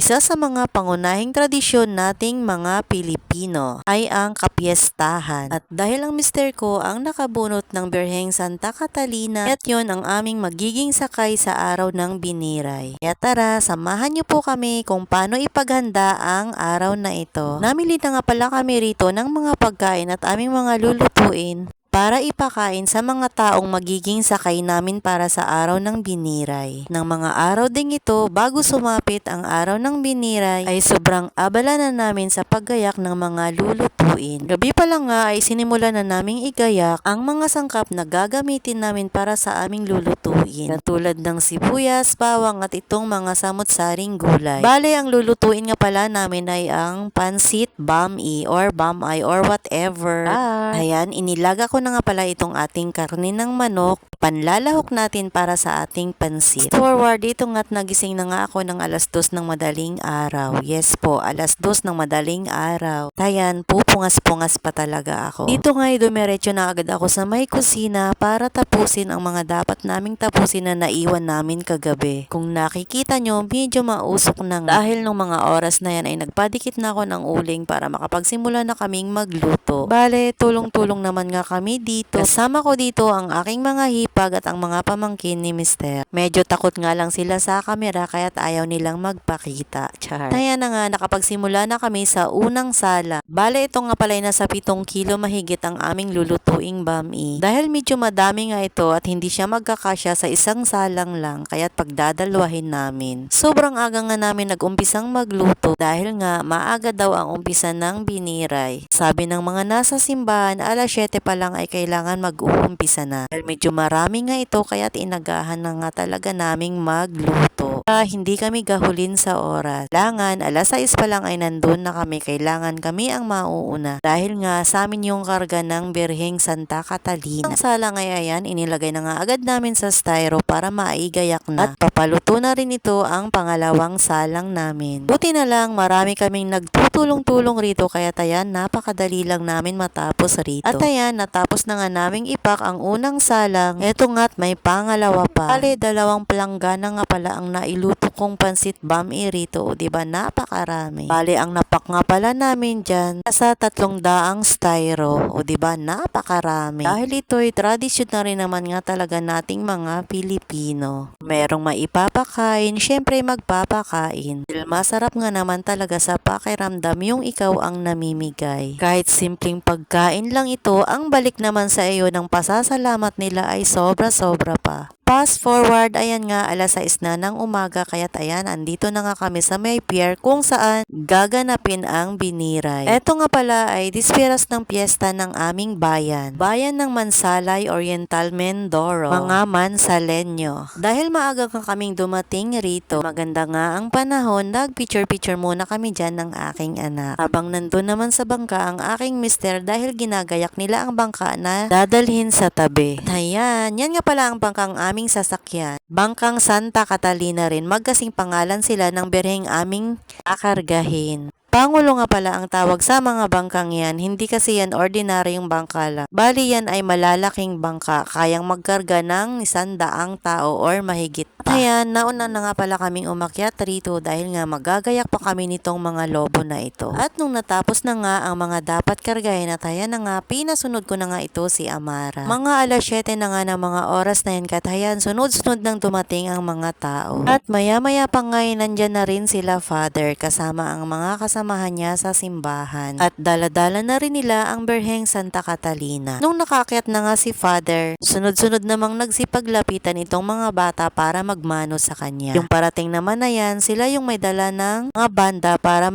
Isa sa mga pangunahing tradisyon nating mga Pilipino ay ang kapiestahan. At dahil ang mister ko ang nakabunot ng Birheng Santa Catalina, at yon ang aming magiging sakay sa araw ng biniray. Kaya tara, samahan niyo po kami kung paano ipaghanda ang araw na ito. Namili na nga pala kami rito ng mga pagkain at aming mga lulutuin para ipakain sa mga taong magiging sakay namin para sa araw ng biniray. Nang mga araw ding ito, bago sumapit ang araw ng biniray, ay sobrang abala na namin sa paggayak ng mga lulutuin. Gabi pa lang nga ay sinimula na naming igayak ang mga sangkap na gagamitin namin para sa aming lulutuin. Katulad ng sibuyas, bawang at itong mga samot-saring gulay. Bale, ang lulutuin nga pala namin ay ang pansit bami or bamay or whatever. Ah. Ayan, inilaga ko na nga pala itong ating karne ng manok. Panlalahok natin para sa ating pansit. Forward, dito nga't nagising na nga ako ng alas dos ng madaling araw. Yes po, alas dos ng madaling araw. Tayan, pupungas-pungas pa talaga ako. Dito nga dumiretso na agad ako sa may kusina para tapusin ang mga dapat naming tapusin na naiwan namin kagabi. Kung nakikita nyo, medyo mausok na nga. Dahil nung mga oras na yan ay nagpadikit na ako ng uling para makapagsimula na kaming magluto. Bale, tulong-tulong naman nga kami dito. Kasama ko dito ang aking mga hipag at ang mga pamangkin ni Mister. Medyo takot nga lang sila sa kamera kaya't ayaw nilang magpakita. Char. Kaya na nga, nakapagsimula na kami sa unang sala. Bale, ito nga pala ay nasa 7 kilo mahigit ang aming lulutuing bami. Dahil medyo madami nga ito at hindi siya magkakasya sa isang salang lang, kaya't pagdadalwahin namin. Sobrang aga nga namin nag-umpisang magluto dahil nga maaga daw ang umpisa ng biniray. Sabi ng mga nasa simbahan, alas 7 pa lang ay kailangan mag-uumpisa na. Dahil medyo marami nga ito kaya't inagahan na nga talaga naming magluto. Ah, hindi kami gahulin sa oras. Kailangan, alas 6 pa lang ay nandun na kami. Kailangan kami ang mauuna. Dahil nga sa amin yung karga ng Birheng Santa Catalina. Ang salang ay ayan, inilagay na nga agad namin sa styro para maigayak na. At papaluto na rin ito ang pangalawang salang namin. Buti na lang, marami kaming nagtutulong-tulong rito kaya ayan, napakadali lang namin matapos rito. At ayan, natapos na nga naming ipak ang unang salang. Eto nga't may pangalawa pa. Kali, dalawang planggana nga pala ang nailuto kong pansit bami rito. O, diba? Napakarami. Bali, ang napak nga pala namin dyan sa tatlong daang styro. O, diba? Napakarami. Dahil ito'y tradisyon na rin naman nga talaga nating mga Pilipino. Merong maipapakain, syempre magpapakain. Dahil masarap nga naman talaga sa pakiramdam yung ikaw ang namimigay. Kahit simpleng pagkain lang ito, ang balik naman sa iyo ng pasasalamat nila ay sobra-sobra pa. Fast forward, ayan nga, alas 6 na ng umaga, kaya't ayan, andito na nga kami sa may pier kung saan gaganapin ang biniray. Eto nga pala ay dispiras ng piyesta ng aming bayan. Bayan ng Mansalay Oriental Mindoro, mga Mansalenyo. Dahil maaga ka kaming dumating rito, maganda nga ang panahon, nag-picture-picture muna kami dyan ng aking anak. Habang nandun naman sa bangka ang aking mister dahil ginagayak nila ang bangka na dadalhin sa tabi. At ayan, yan nga pala ang bangkang aming sasakyan. Bangkang Santa Catalina rin, magkasing pangalan sila ng berheng aming akargahin. Pangulo nga pala ang tawag sa mga bangkang yan, hindi kasi yan ordinaryong bangka lang. Bali yan ay malalaking bangka, kayang magkarga ng isandaang tao or mahigit pa. Ayan, nauna na nga pala kaming umakyat rito dahil nga magagayak pa kami nitong mga lobo na ito. At nung natapos na nga ang mga dapat kargahin at ayan na nga, pinasunod ko na nga ito si Amara. Mga alas 7 na nga ng mga oras na yan katayan, sunod-sunod nang dumating ang mga tao. At maya-maya pa nga nandyan na rin sila father kasama ang mga kasamahan niya sa simbahan. At daladala na rin nila ang Berheng Santa Catalina. Nung nakakyat na nga si father, sunod-sunod namang nagsipaglapitan itong mga bata para magmano sa kanya. Yung parating naman na yan, sila yung may dala ng mga banda para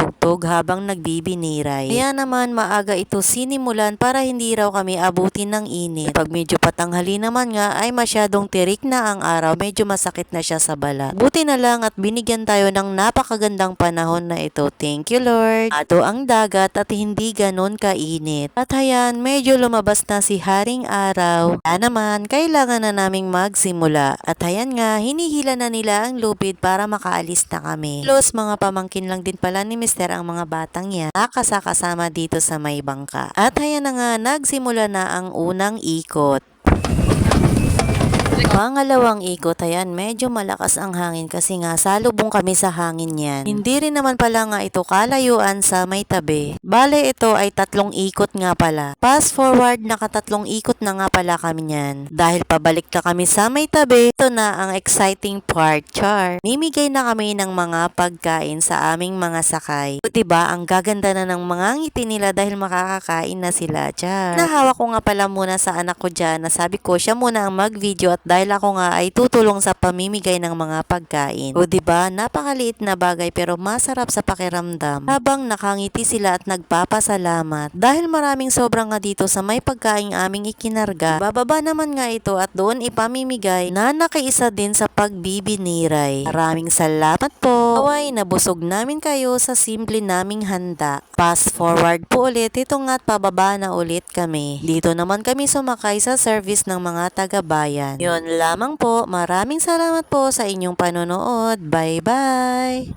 magtutugtog habang nagbibiniray. Kaya naman maaga ito sinimulan para hindi raw kami abutin ng init. Pag medyo patanghali naman nga ay masyadong tirik na ang araw, medyo masakit na siya sa balat. Buti na lang at binigyan tayo ng napakagandang panahon na ito. Thank you Lord. Ato ang dagat at hindi ganon kainit. At hayan, medyo lumabas na si Haring Araw. Kaya naman, kailangan na naming magsimula. At hayan nga, hinihila na nila ang lupid para makaalis na kami. Plus, mga pamangkin lang din pala ni Mister ang mga batang yan. Nakasakasama dito sa may bangka. At hayan na nga, nagsimula na ang unang ikot. Pangalawang ikot, ayan, medyo malakas ang hangin kasi nga salubong kami sa hangin yan. Hindi rin naman pala nga ito kalayuan sa may tabi. Bale, ito ay tatlong ikot nga pala. Fast forward, nakatatlong ikot na nga pala kami niyan. Dahil pabalik na kami sa may tabi, ito na ang exciting part, char. Mimigay na kami ng mga pagkain sa aming mga sakay. O, Diba, ang gaganda na ng mga ngiti nila dahil makakakain na sila, char. Nahawa ko nga pala muna sa anak ko dyan na sabi ko siya muna ang mag-video at dahil ako nga ay tutulong sa pamimigay ng mga pagkain. O ba, napakaliit na bagay pero masarap sa pakiramdam. Habang nakangiti sila at nagpapasalamat. Dahil maraming sobrang nga dito sa may pagkain aming ikinarga, bababa naman nga ito at doon ipamimigay na nakiisa din sa pagbibiniray. Maraming salamat po. Away, nabusog namin kayo sa simple naming handa. Fast forward po ulit, ito nga't pababa na ulit kami. Dito naman kami sumakay sa service ng mga taga-bayan. Yun lamang po, maraming salamat po sa inyong panonood. Bye-bye!